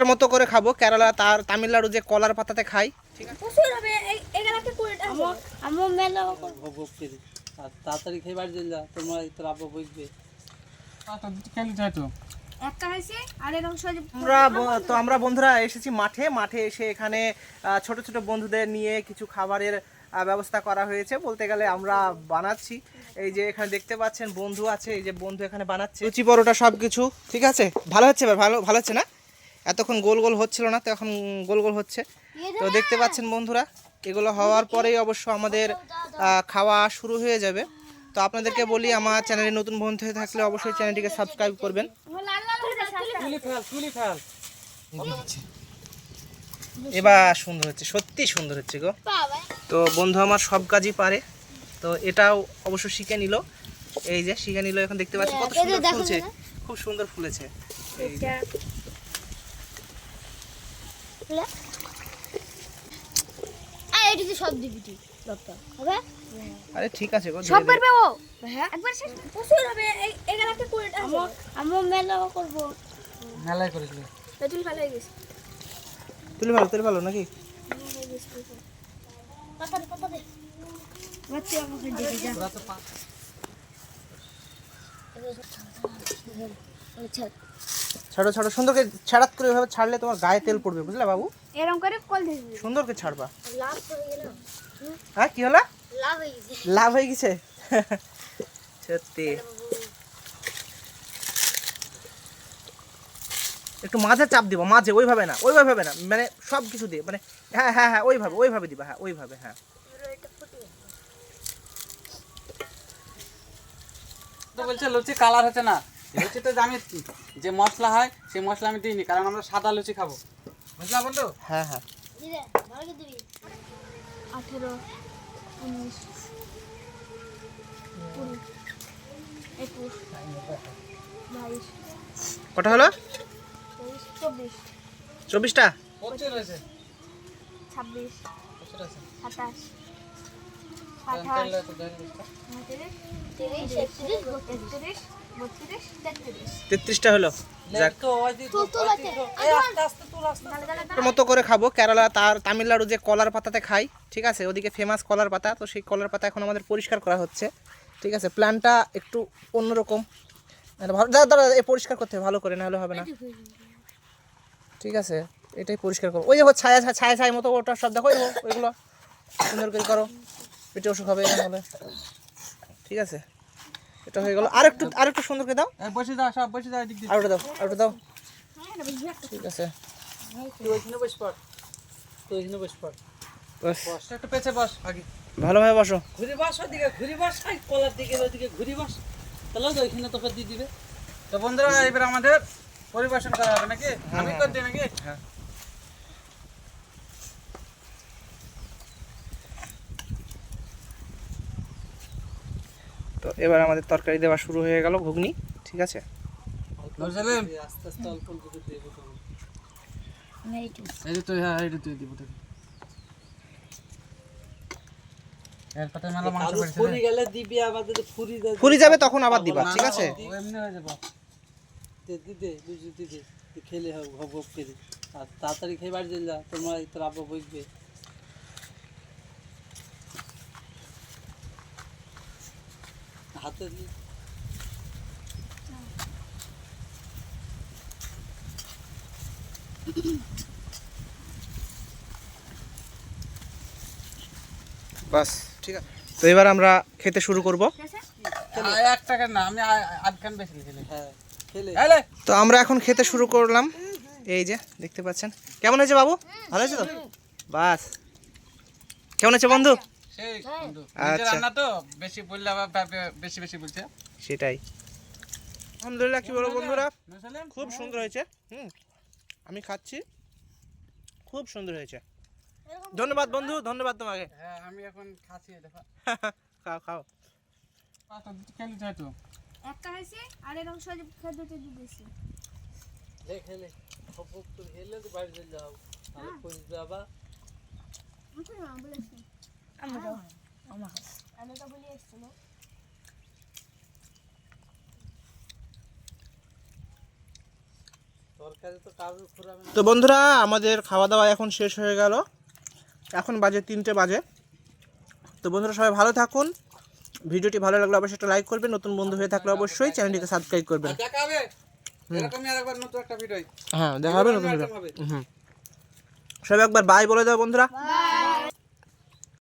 এর মতো করে খাব কেরালা তার তামিলনাড়ু যে কলার পাতাতে খাই। ঠিক আছে? তাড়াতাড়ি খেয়ে বাড়ি যা তোমরা তোর আব্বা বুঝবে যাই তো। একটা হয়েছে আর এর অংশ আছে আমরা তো আমরা বন্ধুরা এসেছি মাঠে। মাঠে এসে এখানে ছোট ছোট বন্ধুদের নিয়ে কিছু খাবারের ব্যবস্থা করা হয়েছে। বলতে গেলে আমরা বানাচ্ছি। এই যে এখানে দেখতে পাচ্ছেন বন্ধু আছে এই যে বন্ধু এখানে বানাচ্ছে। লুচি পরোটা সব কিছু ঠিক আছে? ভালো হচ্ছে এবার ভালো ভালো হচ্ছে না? এতক্ষণ গোল গোল হচ্ছিল না তো এখন গোল গোল হচ্ছে। তো দেখতে পাচ্ছেন বন্ধুরা এগুলো হওয়ার পরেই অবশ্য আমাদের খাওয়া শুরু হয়ে যাবে। তো আপনাদেরকে বলি আমার চ্যানেলে নতুন বন্ধু হয়ে থাকলে অবশ্যই চ্যানেলটিকে সাবস্ক্রাইব করবেন। এবার সুন্দর হচ্ছে সত্যি সুন্দর হচ্ছে গো। তো বন্ধু আমার সব কাজই পারে। তো এটাও অবশ্য শিখে নিল। এই যে শিখে নিল এখন দেখতে পাচ্ছি কত সুন্দর ফুলছে। খুব সুন্দর ফুলেছে। এই যে। আর এটিতে সব দিবি তুই হবে আরে ঠিক আছে গো সব পারবে ও হ্যাঁ একবার শেষ প্রচুর হবে এই এগারোটা কুড়িটা হবে আমার মেলা করব মেলায় করেছিল পেটুল ফেলে হয়ে গেছে তুলে ভালো ভালো নাকি কথা দে কথা দে বাচ্চা আমাকে দেখে যা তোরা তো পা- আচ্ছা ছাড়ো ছাড়ো সুন্দর করে ছাড়াত করে এভাবে ছাড়লে তোমার গায়ে তেল পড়বে বুঝলে বাবু? এরকম করে কল দিবি। সুন্দর করে ছাড়বা। লাভ হয়ে গেল। হ্যাঁ কি হলো? লাভ হয়ে গেছে। লাভ হয়ে গেছে? সত্যি। একটু মাঝে চাপ দিব মাঝে ওইভাবে না ওইভাবে হবে না মানে সব কিছু দিয়ে মানে হ্যাঁ হ্যাঁ হ্যাঁ ওইভাবে ওইভাবে দিবা হ্যাঁ ওইভাবে হ্যাঁ। তো বলছে লুচি কালার হচ্ছে না। লুচিতে আমি যে মশলা হয় সেই মশলা আমি দিইনি কারণ আমরা সাদা লুচি খাব। বুঝলা বন্ধু? হ্যাঁ হ্যাঁ। আঠেরো উনিশ একুশ বাইশ কটা হলো? চব্বিশ। চব্বিশটা? ছাব্বিশ সাতাশ তেত্রিশটা হলো। মতো করে খাব। কেরালা তার তামিলনাড়ু যে কলার পাতাতে খাই ঠিক আছে? ওদিকে ফেমাস কলার পাতা তো সেই কলার পাতা এখন আমাদের পরিষ্কার করা হচ্ছে ঠিক আছে? প্ল্যানটা একটু অন্যরকম। মানে দাঁড়া দাঁড়া এ পরিষ্কার করতে হবে ভালো করে না হলে হবে না। ঠিক আছে? এটাই পরিষ্কার করো ওই ওর ছায়া ছায়া ছায়া ছায়া মতো ওটা সব দেখো দেখো, ওইগুলো। সুন্দর করে করো। পেটে অসুখ হবে না হলে। ঠিক আছে? এটা হয়ে গেল। আর একটু আর একটু সুন্দর করে দাও। বসে দাও সব বসে দাও এদিক দিয়ে। আর ওটা দাও আর ওটা দাও। ঠিক আছে। তুই ওইখানে বস পড়। তুই ওইখানে বস পড়। বস। একটু পেছে বস আগে। ভালোভাবে বসো। ঘুরি বস ওইদিকে ঘুরি বস ওই কলার দিকে ওইদিকে ঘুরি বস। তাহলে তো ওইখানে তোকে দিয়ে দিবে। তো বন্ধুরা এবার আমাদের পরিবেশন করা হবে নাকি? আমি করে দিই নাকি? হ্যাঁ। তো এবার আমাদের তরকারি দেওয়া শুরু হয়ে গেল ঘুগনি ঠিক আছে? হ্যাঁ এইটা তুই দিব তোকে। এর পাতে মেলা মাংস পড়েছে ফুরি যাবে তখন আবার দিবা ঠিক আছে? এমনি হয়ে যাবে। দে দি দে বুঝি দি দে। তুই খেলে হোক ভোগ ভোগ করে। আর তাড়াতাড়ি খেয়ে বাড়ি যা তোমরা তোর আব্বা বুঝবে হাতে দিয়ে। বাস ঠিক আছে। তো এবার আমরা খেতে শুরু করব। এক টাকা না আমি আধখান বেশি হ্যাঁ তো আমরা এখন খেতে শুরু করলাম। এই যে দেখতে পাচ্ছেন। কেমন হয়েছে বাবু? ভালো হয়েছে তো? বাস। কেমন হয়েছে বন্ধু? সেই বন্ধু আচ্ছা। রান্না তো বেশি বললে আবার বেশি বেশি বলছে। সেটাই। আলহামদুলিল্লাহ কি বলব বন্ধুরা? খুব সুন্দর হয়েছে হুম। আমি খাচ্ছি। খুব সুন্দর হয়েছে। ধন্যবাদ বন্ধু ধন্যবাদ তোমাকে। হ্যাঁ আমি এখন খাচ্ছি দেখো। খাও খাও। খেলে যাই তো? একটা হয়েছে আর এর অংশ আছে খেতে দিয়ে দিয়েছি লে খেলে খপ খপ করে খেলে তো বাড়ি চলে যাও। তাহলে খুঁজবে আবার বলেছি। তো আমি বলে বন্ধুরা আমাদের খাওয়া দাওয়া এখন শেষ হয়ে গেল। এখন বাজে তিনটে বাজে। তো বন্ধুরা সবাই ভালো থাকুন। ভিডিওটি ভালো লাগলে অবশ্যই একটা লাইক করবেন। নতুন বন্ধু হয়ে থাকলে অবশ্যই চ্যানেলটিকে সাবস্ক্রাইব করবেন। হ্যাঁ দেখা হবে নতুন হবে হুম। সবাই একবার বাই বলে দাও বন্ধুরা।